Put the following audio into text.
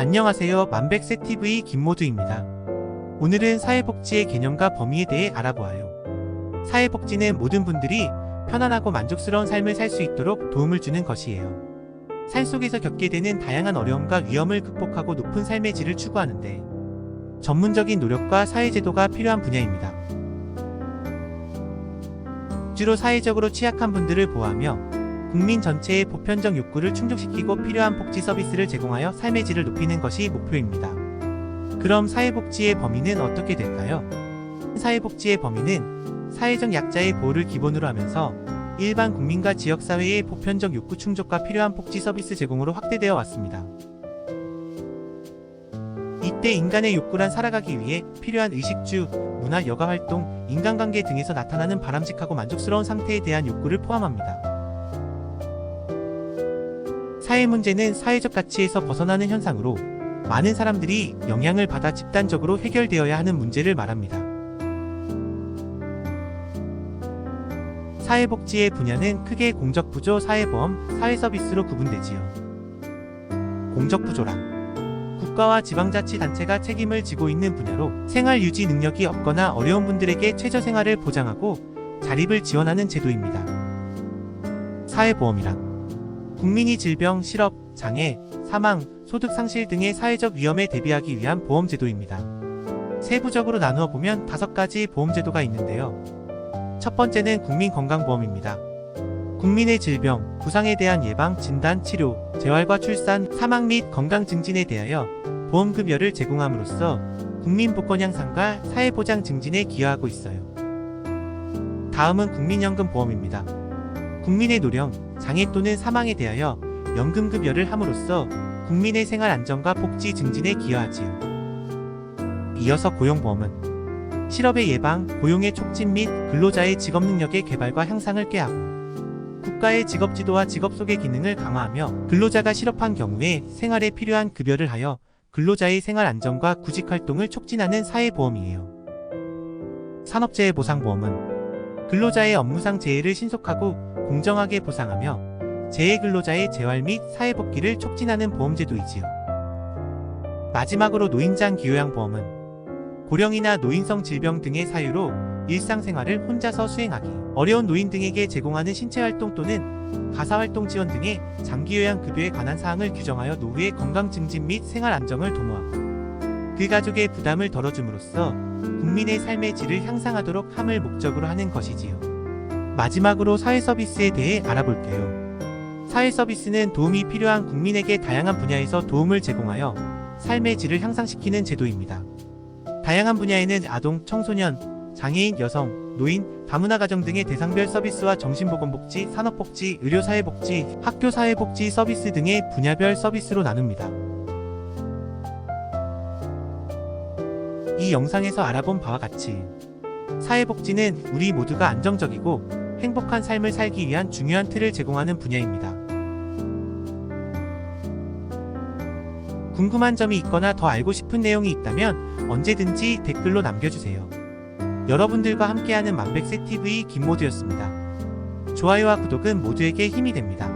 안녕하세요. 만백세TV 김모두입니다. 오늘은 사회복지의 개념과 범위에 대해 알아보아요. 사회복지는 모든 분들이 편안하고 만족스러운 삶을 살 수 있도록 도움을 주는 것이에요. 삶 속에서 겪게 되는 다양한 어려움과 위험을 극복하고 높은 삶의 질을 추구하는데 전문적인 노력과 사회제도가 필요한 분야입니다. 주로 사회적으로 취약한 분들을 보호하며 국민 전체의 보편적 욕구를 충족시키고 필요한 복지 서비스를 제공하여 삶의 질을 높이는 것이 목표입니다. 그럼 사회복지의 범위는 어떻게 될까요? 사회복지의 범위는 사회적 약자의 보호를 기본으로 하면서 일반 국민과 지역사회의 보편적 욕구 충족과 필요한 복지 서비스 제공으로 확대되어 왔습니다. 이때 인간의 욕구란 살아가기 위해 필요한 의식주, 문화, 여가 활동, 인간관계 등에서 나타나는 바람직하고 만족스러운 상태에 대한 욕구를 포함합니다. 사회 문제는 사회적 가치에서 벗어나는 현상으로 많은 사람들이 영향을 받아 집단적으로 해결되어야 하는 문제를 말합니다. 사회복지의 분야는 크게 공적부조, 사회보험, 사회서비스로 구분되지요. 공적부조란 국가와 지방자치단체가 책임을 지고 있는 분야로 생활 유지 능력이 없거나 어려운 분들에게 최저생활을 보장하고 자립을 지원하는 제도입니다. 사회보험이란 국민이 질병, 실업, 장애, 사망, 소득 상실 등의 사회적 위험에 대비하기 위한 보험 제도입니다. 세부적으로 나누어 보면 다섯 가지 보험 제도가 있는데요. 첫 번째는 국민건강보험입니다. 국민의 질병, 부상에 대한 예방, 진단, 치료, 재활과 출산, 사망 및 건강 증진에 대하여 보험급여를 제공함으로써 국민 복권 향상과 사회보장 증진에 기여하고 있어요. 다음은 국민연금보험입니다. 국민의 노령, 장애 또는 사망에 대하여 연금급여를 함으로써 국민의 생활 안정과 복지 증진에 기여하지요. 이어서 고용보험은 실업의 예방, 고용의 촉진 및 근로자의 직업 능력의 개발과 향상을 꾀하고 국가의 직업 지도와 직업 소개 기능을 강화하며 근로자가 실업한 경우에 생활에 필요한 급여를 하여 근로자의 생활 안정과 구직 활동을 촉진하는 사회보험이에요. 산업재해 보상보험은 근로자의 업무상 재해를 신속하고 공정하게 보상하며 재해 근로자의 재활 및 사회복귀를 촉진하는 보험제도이지요. 마지막으로 노인장 기요양보험은 고령이나 노인성 질병 등의 사유로 일상생활을 혼자서 수행하기 어려운 노인 등에게 제공하는 신체활동 또는 가사활동 지원 등의 장기요양 급여에 관한 사항을 규정하여 노후의 건강 증진 및 생활 안정을 도모하고 그 가족의 부담을 덜어줌으로써 국민의 삶의 질을 향상하도록 함을 목적으로 하는 것이지요. 마지막으로 사회 서비스에 대해 알아볼게요. 사회 서비스는 도움이 필요한 국민에게 다양한 분야에서 도움을 제공하여 삶의 질을 향상시키는 제도입니다. 다양한 분야에는 아동, 청소년, 장애인, 여성, 노인, 다문화 가정 등의 대상별 서비스와 정신보건복지, 산업복지, 의료사회복지, 학교사회복지 서비스 등의 분야별 서비스로 나눕니다. 이 영상에서 알아본 바와 같이 사회복지는 우리 모두가 안정적이고 행복한 삶을 살기 위한 중요한 틀을 제공하는 분야입니다. 궁금한 점이 있거나 더 알고 싶은 내용이 있다면 언제든지 댓글로 남겨주세요. 여러분들과 함께하는 만백세 TV 김모두였습니다. 좋아요와 구독은 모두에게 힘이 됩니다.